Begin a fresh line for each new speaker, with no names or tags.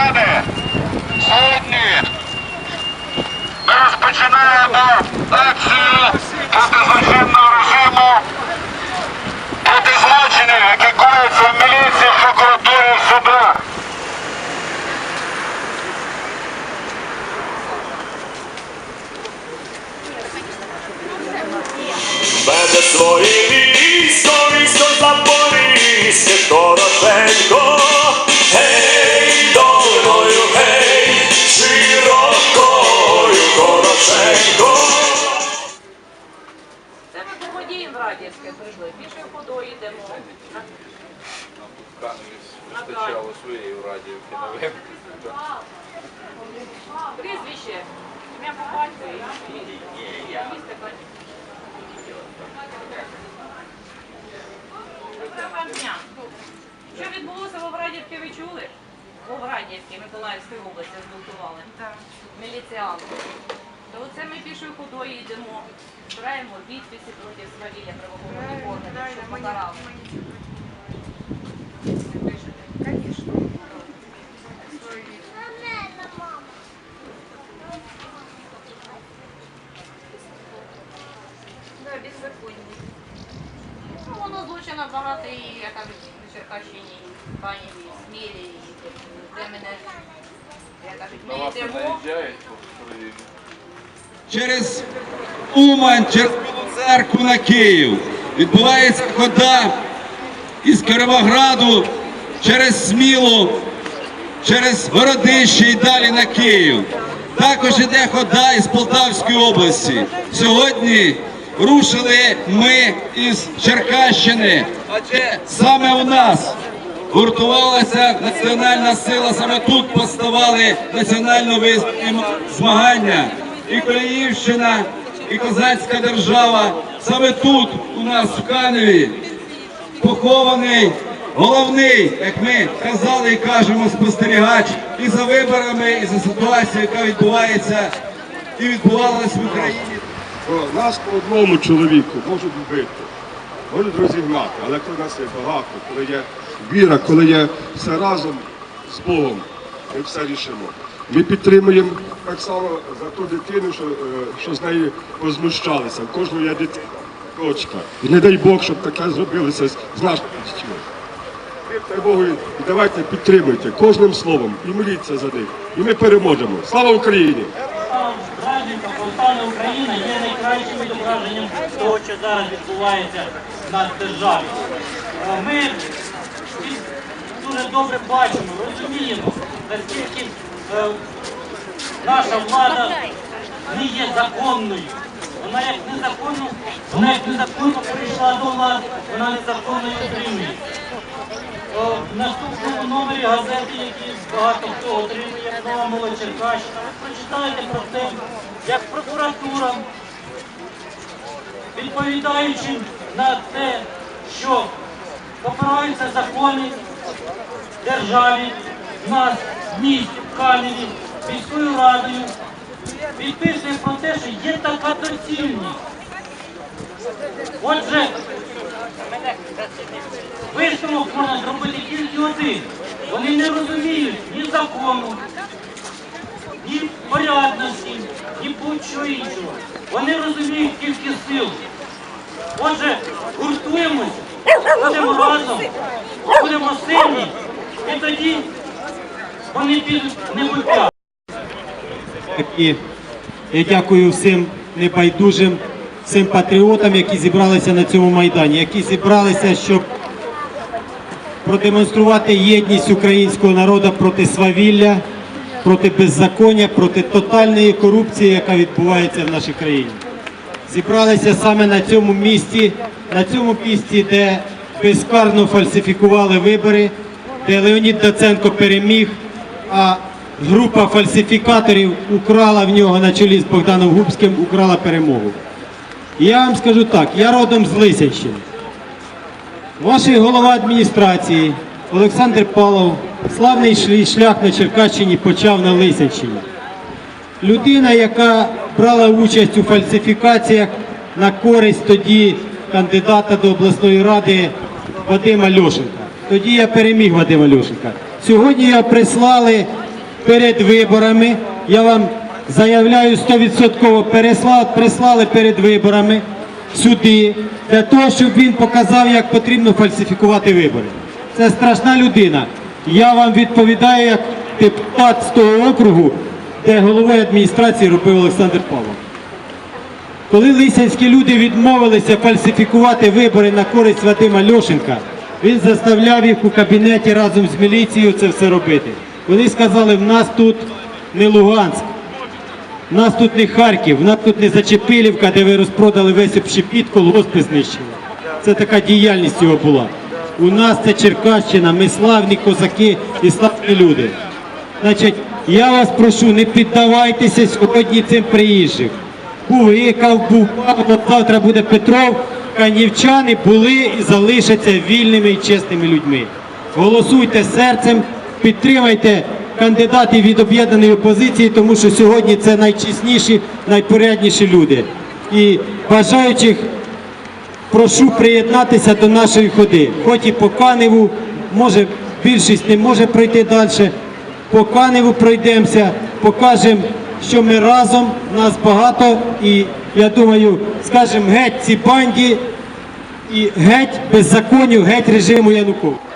громадяни, сьогодні ми розпочинаємо акцію
Вистачало своєї радіївки новин.
Прізвище. Ім'я по. Доброго дня. Що відбулося в Оврадівці, ви чули? В Оврадівській, Миколаївській області зґвалтували. Міліціанти. То оце ми пішою ходою йдемо, збираємо підписи проти свавілля правоохоронних органів, щоб покарали. Багато і, я кажу, на Черкащині, Каніві, Смілі, де мене, я кажуть, ми йдемо.
через Умань, через церкву на Київ. Відбувається хода із Кировограду через Смілу, через Городище і далі на Київ. Також іде хода із Полтавської області. Сьогодні рушили ми із Черкащини, саме у нас гуртувалася національна сила. Саме тут поставали національно визвольні змагання. І Коліївщина, і козацька держава. Саме тут у нас в Каневі похований головний, як ми казали і кажемо, спостерігач і за виборами, і за ситуацією, яка відбувається і відбувалась в Україні.
Бо нас по одному чоловіку можуть вбити, можуть розігнати, але коли нас є багато, коли є віра, коли є все разом з Богом, ми все рішимо. Ми підтримуємо так само за ту дитину, що, е, що з нею возмущалися. У кожного є дитина. Дочка. І не дай Бог, щоб таке зробилося з нашими дітьми. Дай Богу, давайте підтримуйте кожним словом і моліться за них. І ми переможемо. Слава Україні!
Найкращим відображенням того, що зараз відбувається в нас державі. Ми дуже добре бачимо, розуміємо, наскільки е, наша влада не є законною. Вона як незаконно, вона як незаконно прийшла до влади, вона незаконно отримує. В наступному номері газети, які багато хто отримує, нова Молодчеркащина, ви прочитаєте про те, як прокуратура, відповідаючи на те, що попираються закони державі, нас, в місті, в Каневі, міською радою, підписує про те, що є така доцільність. Отже, Висновок можна зробити тільки один. Вони не розуміють ні закону, ні порядності, ні будь-що іншого. Вони розуміють тільки силу. Отже, гуртуємося, будемо разом, будемо сильні, і тоді вони підуть в небуття.
І я дякую всім небайдужим, всім патріотам, які зібралися на цьому майдані, які зібралися, щоб продемонструвати єдність українського народу проти свавілля, проти беззаконня, проти тотальної корупції, яка відбувається в нашій країні. Зібралися саме на цьому місці, на цьому місці, де безкарно фальсифікували вибори, де Леонід Даценко переміг, а група фальсифікаторів украла в нього на чолі з Богданом Губським, украла перемогу. Я вам скажу так, я родом з Лисянщини. Ваш голова адміністрації Олександр Павлов славний шлях на Черкащині почав на Лисянщині. Людина, яка брала участь у фальсифікаціях на користь тоді кандидата до обласної ради Вадима Льошенка. Тоді я переміг Вадима Льошенка. Сьогодні його прислали перед виборами. Я вам заявляю 100% переслали, прислали перед виборами сюди для того, щоб він показав, як потрібно фальсифікувати вибори. Це страшна людина. Я вам відповідаю як депутат з того округу, де головою адміністрації робив Олександр Павлов. Коли лисянські люди відмовилися фальсифікувати вибори на користь Вадима Льошенка, він заставляв їх у кабінеті разом з міліцією це все робити. Вони сказали, в нас тут не Луганськ, в нас тут не Харків, в нас тут не Зачепилівка, де ви розпродали весь общепіт, колгоспи знищили. Це така діяльність його була. У нас це Черкащина, ми славні козаки і славні люди. Значить, я вас прошу, не піддавайтеся сьогодні цим приїжджим. Був Гикав, був Павло, завтра буде Петров. Канівчани були і залишаться вільними і чесними людьми. Голосуйте серцем, підтримайте кандидатів від об'єднаної опозиції, тому що сьогодні це найчесніші, найпорядніші люди. І бажаючих прошу приєднатися до нашої ходи. Хоч і по Каневу, може більшість не може пройти далі. По Каневу пройдемося, покажемо, що ми разом, нас багато, і я думаю, скажемо геть ці банді і геть беззаконню, геть режиму Януковича.